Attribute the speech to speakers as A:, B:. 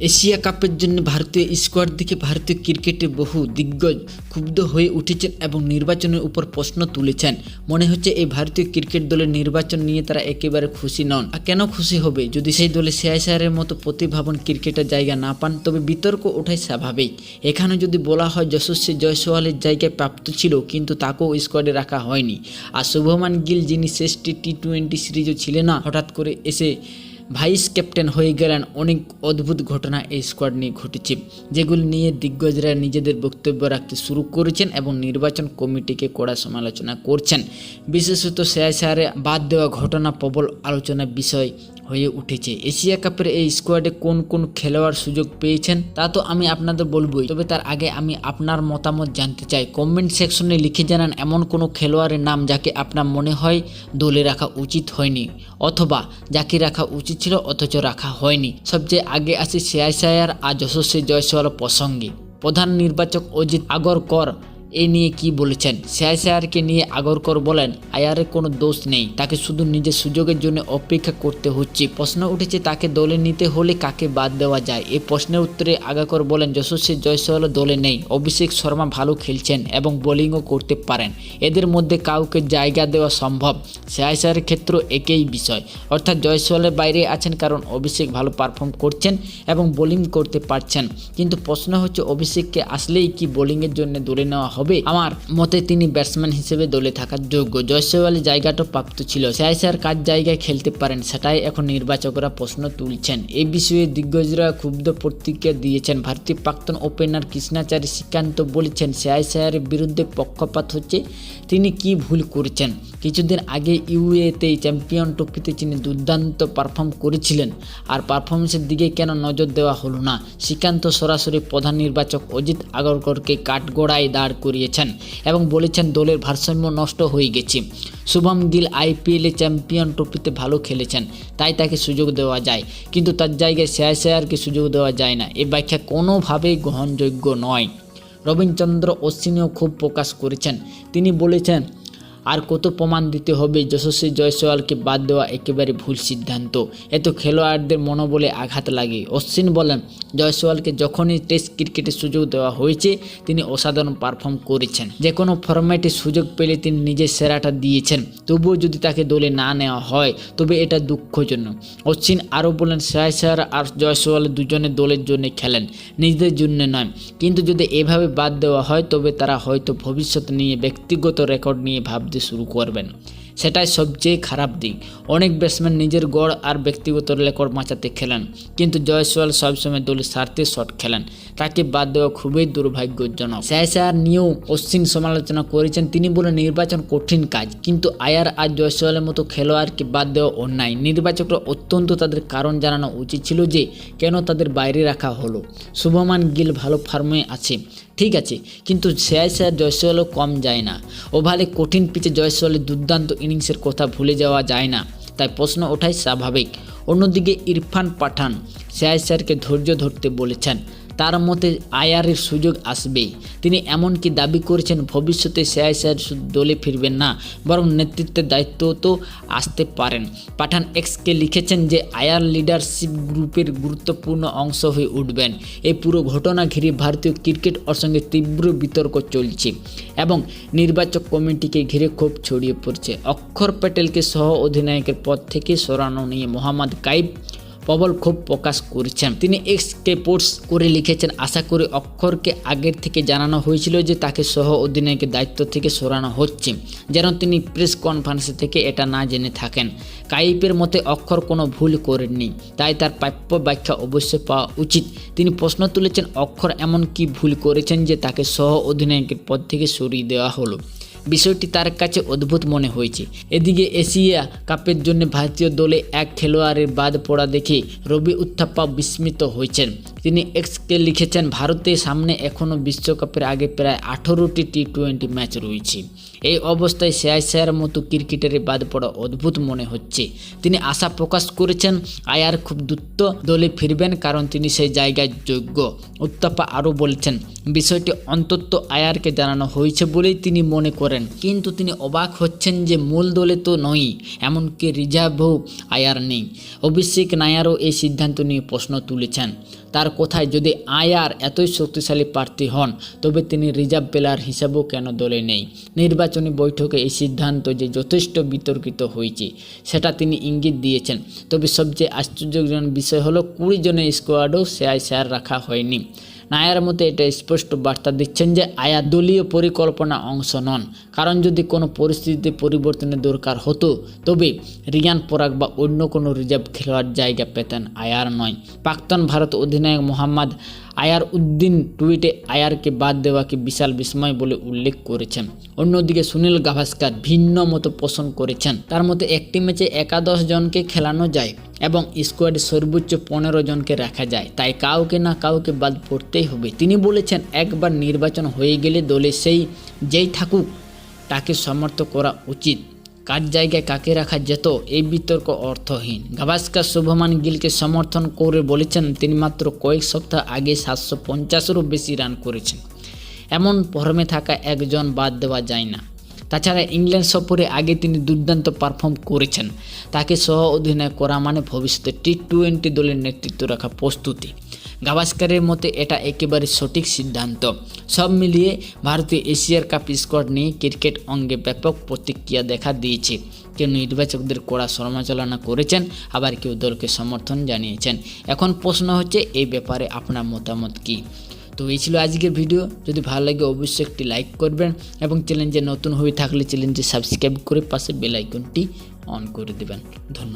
A: Asia কাপের জন্য ভারতীয় স্কোয়াড দেখে ভারতীয় ক্রিকেটে বহু দিগ্গজ ক্ষুব্ধ হয়ে উঠেছেন এবং নির্বাচনের উপর প্রশ্ন তুলেছেন। মনে হচ্ছে এই ভারতীয় ক্রিকেট দলের নির্বাচন নিয়ে তারা একেবারে খুশি নন। আর কেন খুশি হবে? যদি সেই দলে সিআইসিআরের মতো প্রতিভাবন ক্রিকেটের জায়গা না পান, তবে বিতর্ক ওঠাই স্বাভাবিক। এখানে যদি বলা হয় যশস্বী জয়সওয়ালের জায়গায় প্রাপ্ত ছিল, কিন্তু তাকেও স্কোয়াডে রাখা হয়নি। আর শুভমান গিল, যিনি শেষটি টি টোয়েন্টি সিরিজও ছিলেন না, হঠাৎ করে এসে ভাইস ক্যাপ্টেন হয়ে গেলেন অনেক অদ্ভুত ঘটনা এই স্কোয়াড নিয়ে ঘটেছে, যেগুলি নিয়ে দিগ্গজরা নিজেদের বক্তব্য রাখতে শুরু করেছেন এবং নির্বাচন কমিটিকে কড়া সমালোচনা করছেন। বিশেষত সিআইসিআরে বাদ দেওয়া ঘটনা প্রবল আলোচনা বিষয় হয়ে উঠেছে। এশিয়া কাপের এই স্কোয়াডে কোন কোন খেলোয়াড় সুযোগ পেয়েছেন, তা তো আমি আপনাদের বলবোই। তবে তার আগে আমি আপনার মতামত জানতে চাই। কমেন্ট সেকশনে লিখে জানান এমন কোনো খেলোয়াড়ের নাম যাকে আপনার মনে হয় দলে রাখা উচিত হয়নি, অথবা যাকে রাখা উচিত ছিল অথচ রাখা হয়নি। সবচেয়ে আগে আসে সিআইসিআর আর যশস্বী জয়সওয়াল প্রসঙ্গে। প্রধান নির্বাচক অজিত আগরকর এ নিয়ে কি বলেছেন? সিআইসিআরকে নিয়ে আগরকর বলেন আয়ারের কোনো দোষ নেই। তাকে শুধু নিজের সুযোগের জন্য অপেক্ষা করতে হচ্ছে। প্রশ্ন উঠেছে তাকে দলে নিতে হলে কাকে বাদ দেওয়া যায়? এই প্রশ্নের উত্তরে আগাকর বলেন যশস্বী জয়সওয়াল দলে নেই। অভিষেক শর্মা ভালো খেলছেন এবং বোলিংও করতে পারেন। এদের মধ্যে কাউকে জায়গা দেওয়া সম্ভব। সিআইসিআরের ক্ষেত্রেও একই বিষয়। অর্থাৎ জয়সওয়ালের বাইরে আছেন কারণ অভিষেক ভালো পারফর্ম করছেন এবং বোলিং করতে পারছেন। কিন্তু প্রশ্ন হচ্ছে, অভিষেককে আসলেই কি বোলিংয়ের জন্য দলে নেওয়া হবে? আমার মতে তিনি ব্যাটসম্যান হিসেবে দলে থাকার যোগ্য। জয়সওয়ালের জায়গাটা প্রাপ্ত ছিল। সিআইসিআর কার জায়গায় খেলতে পারেন সেটাই এখন নির্বাচকরা প্রশ্ন তুলছেন। এ বিষয়ে দিগ্গজরা ক্ষুব্ধ প্রতিক্রিয়া দিয়েছেন। ভারতীয় প্রাক্তন ওপেনার কৃষ্ণাচারী শ্রীকান্ত বলেছেন সিআইসিআরের বিরুদ্ধে পক্ষপাত হচ্ছে। তিনি কি ভুল করেছেন? কিছুদিন আগে ইউএতে চ্যাম্পিয়ন ট্রফিতে তিনি দুর্দান্ত পারফর্ম করেছিলেন, আর পারফরমেন্সের দিকে কেন নজর দেওয়া হলো না, শ্রীকান্ত সরাসরি প্রধান নির্বাচক অজিত আগরকরকে কাঠগড়ায় দাঁড় করিয়েছেন এবং বলেছেন দলের ভারসাম্য নষ্ট হয়ে গেছে। শুভম গিল আইপিএলে চ্যাম্পিয়ন ট্রফিতে ভালো খেলেছেন, তাই তাকে সুযোগ দেওয়া যায়, কিন্তু তার জায়গায় সিআইসিআরকে সুযোগ দেওয়া যায় না, এ ব্যাখ্যা কোনোভাবেই গ্রহণযোগ্য নয়। রবীন্দ্রচন্দ্র অশ্বিনীও খুব প্রকাশ করেছেন, তিনি বলেছেন আর কত প্রমাণ দিতে হবে? যশস্বী জয়সওয়ালকে বাদ দেওয়া একেবারে ভুল সিদ্ধান্ত। এত খেলোয়াড়দের মনোবলে আঘাত লাগে। অশ্বিন বলেন, জয়সওয়ালকে যখনই টেস্ট ক্রিকেটে সুযোগ দেওয়া হয়েছে, তিনি অসাধারণ পারফর্ম করেছেন। যে কোনো ফরম্যাটে সুযোগ পেলে তিনি নিজের সেরাটা দিয়েছেন। তবুও যদি তাকে দলে না নেওয়া হয়, তবে এটা দুঃখজনক। অশ্বিন আরও বলেন সিআইসিআর আর জয়সওয়াল দুজনে দলের জন্য খেলেন, নিজেদের জন্য নয়। কিন্তু যদি এভাবে বাদ দেওয়া হয়, তবে তারা হয়তো ভবিষ্যৎ নিয়ে, ব্যক্তিগত রেকর্ড নিয়ে ভাবতে শুরু করবেন। সেটাই সবচেয়ে খারাপ দিক। অনেক ব্যাটসম্যান নিজের গড় আর ব্যক্তিগত রেকর্ড বাঁচাতে খেলেন, কিন্তু জয়সওয়াল সবসময় দলের স্বার্থে শট খেলেন। তাকে বাদ দেওয়া খুবই দুর্ভাগ্যজনক। সিআইসিআর নিয়েও অশ্বিন সমালোচনা করেছেন, তিনি বলেন, নির্বাচন কঠিন কাজ, কিন্তু আয়ার আর জয়সওয়ালের মতো খেলোয়াড়কে বাদ দেওয়া অন্যায়। নির্বাচকরা অত্যন্ত তাদের কারণ জানানো উচিত ছিল যে, কেন তাদের বাইরে রাখা হলো। শুভমান গিল ভালো ফার্মে আছে। ঠিক আছে, কিন্তু সিআইসিআর জয়সওয়ালও কম যায় না। ওভালে কঠিন পিচে জয়সওয়ালের দুর্দান্ত ইনিংসের কথা ভুলে যাওয়া যায় না, তাই প্রশ্ন ওঠাই স্বাভাবিক। অন্যদিকে ইরফান পাঠান সিআইসিআরকে ধৈর্য ধরতে বলেছেন। তার মতে আয়ারের সুযোগ আসবেই তিনি এমনকি দাবি করেছেন, ভবিষ্যতে সিআইসিআর দলে ফিরবেন না, বরং নেতৃত্বের দায়িত্ব তো আসতে পারেন। পাঠান এক্সকে লিখেছেন যে, আয়ার লিডারশিপ গ্রুপের গুরুত্বপূর্ণ অংশ হয়ে উঠবেন। এই পুরো ঘটনা ঘিরে ভারতীয় ক্রিকেট ওর সঙ্গে তীব্র বিতর্ক চলছে এবং নির্বাচক কমিটিকে ঘিরে ক্ষোভ ছড়িয়ে পড়ছে। অক্ষর প্যাটেলকে সহ অধিনায়কের পদ থেকে সরানো নিয়ে মোহাম্মদ কাইব প্রবল ক্ষোভ প্রকাশ করেছেন। তিনি এক্সকে পোস্ট করে লিখেছেন, আশা করি অক্ষরকে আগের থেকে জানানো হয়েছিল যে তাকে সহ অধিনায়কের দায়িত্ব থেকে সরানো হচ্ছে, যেন তিনি প্রেস কনফারেন্স থেকে এটা না জেনে থাকেন। কাইপের মতে অক্ষর কোনো ভুল করেননি, তাই তার প্রাপ্য ব্যাখ্যা অবশ্যই পাওয়া উচিত। তিনি প্রশ্ন তুলেছেন, অক্ষর এমন কি ভুল করেছেন যে তাকে সহ অধিনায়কের পদ থেকে সরিয়ে দেওয়া হলো? বিষয়টি তার কাছে অদ্ভুত মনে হয়েছে। এদিকে এশিয়া কাপের জন্য ভারতীয় দলে এক খেলোয়াড়ের বাদ পড়া দেখে রবি উত্থাপ্পা বিস্মিত হয়েছেন। তিনি এক্সকে লিখেছেন ভারতের সামনে এখনও বিশ্বকাপের আগে প্রায় আঠেরোটি টি টোয়েন্টি ম্যাচ রয়েছে। এই অবস্থায় সিআইসিআর মতো ক্রিকেটারে বাদ পড়া অদ্ভুত মনে হচ্ছে। তিনি আশা প্রকাশ করেছেন, আয়ার খুব দ্রুত দলে ফিরবেন কারণ তিনি সেই জায়গায় যোগ্য। উত্তাপা আরও বলছেন, বিষয়টি অন্তত আয়ারকে জানানো হয়েছে বলেই তিনি মনে করেন। কিন্তু তিনি অবাক হচ্ছেন যে মূল দলে তো নয় এমনকি রিজার্ভও আয়ার নেই। অভিষেক নায়ারও এই সিদ্ধান্ত নিয়ে প্রশ্ন তুলেছেন। তার কথায় যদি আয়ার এতই শক্তিশালী প্রার্থী হন, তবে তিনি রিজার্ভ প্লেয়ার হিসাবেও কেন দলে নেই? নির্বাচনী বৈঠকে এই সিদ্ধান্ত যে যথেষ্ট বিতর্কিত হয়েছে, সেটা তিনি ইঙ্গিত দিয়েছেন। তবে সবচেয়ে আশ্চর্যজনক বিষয় হলো কুড়ি জনের স্কোয়াডও শেয়ার শেয়ার রাখা হয়নি। নায়ার মতে এটা স্পষ্ট বার্তা দিচ্ছেন যে আয়া দলীয় পরিকল্পনা অংশ নন। কারণ যদি কোনো পরিস্থিতিতে পরিবর্তনের দরকার হতো, তবে রিয়ান পরাগ বা অন্য কোনো রিজার্ভ খেলোয়াড় জায়গা পেতেন আয়ার নয়। প্রাক্তন ভারত অধিনায়ক মোহাম্মদ আয়ার উদ্দিন টুইটে আয়ারকে বাদ দেওয়াকে বিশাল বিস্ময় বলে উল্লেখ করেছেন। অন্যদিকে সুনীল গাভাস্কার ভিন্ন মতো পোষণ করেছেন। তার মতে, একটি ম্যাচে একাদশ জনকে খেলানো যায় এবং স্কোয়াডে সর্বোচ্চ পনেরো জনকে রাখা যায়। তাই কাউকে না কাউকে বাদ পড়তেই হবে। তিনি বলেছেন, একবার নির্বাচন হয়ে গেলে দলে সেই যেই থাকুক, তাকে সমর্থ করা উচিত। কার জায়গায় কাকে রাখা যেত, এই বিতর্ক অর্থহীন। গাভাস্কার শুভমান গিলকে সমর্থন করে বলেছেন, তিনি মাত্র কয়েক সপ্তাহ আগে সাতশো পঞ্চাশেরও বেশি রান করেছেন। এমন ফর্মে থাকা একজন বাদ দেওয়া যায় না। তাছাড়া ইংল্যান্ড সফরে আগে তিনি দুর্দান্ত পারফর্ম করেছেন। তাকে সহ অধিনায়ক করা মানে ভবিষ্যতে টি টোয়েন্টি দলের নেতৃত্ব রাখা প্রস্তুতি। গাভাস্কারের মতে এটা একেবারে সঠিক সিদ্ধান্ত। সব মিলিয়ে ভারতীয় এশিয়ার কাপ স্কোয়াড নিয়ে ক্রিকেট অঙ্গে ব্যাপক প্রতিক্রিয়া দেখা দিয়েছে। কেউ নির্বাচকদের কড়া সমালোচনা করেছেন, আবার কেউ দলকে সমর্থন জানিয়েছেন। এখন প্রশ্ন হচ্ছে, এই ব্যাপারে আপনার মতামত কী? তো এই ছিল আজকের ভিডিও। যদি ভালো লাগে, অবশ্যই একটি লাইক করবেন এবং চ্যানেলে নতুন হয়ে থাকলে চ্যানেলটি সাবস্ক্রাইব করে পাশে বেল আইকনটি অন করে দেবেন। ধন্যবাদ।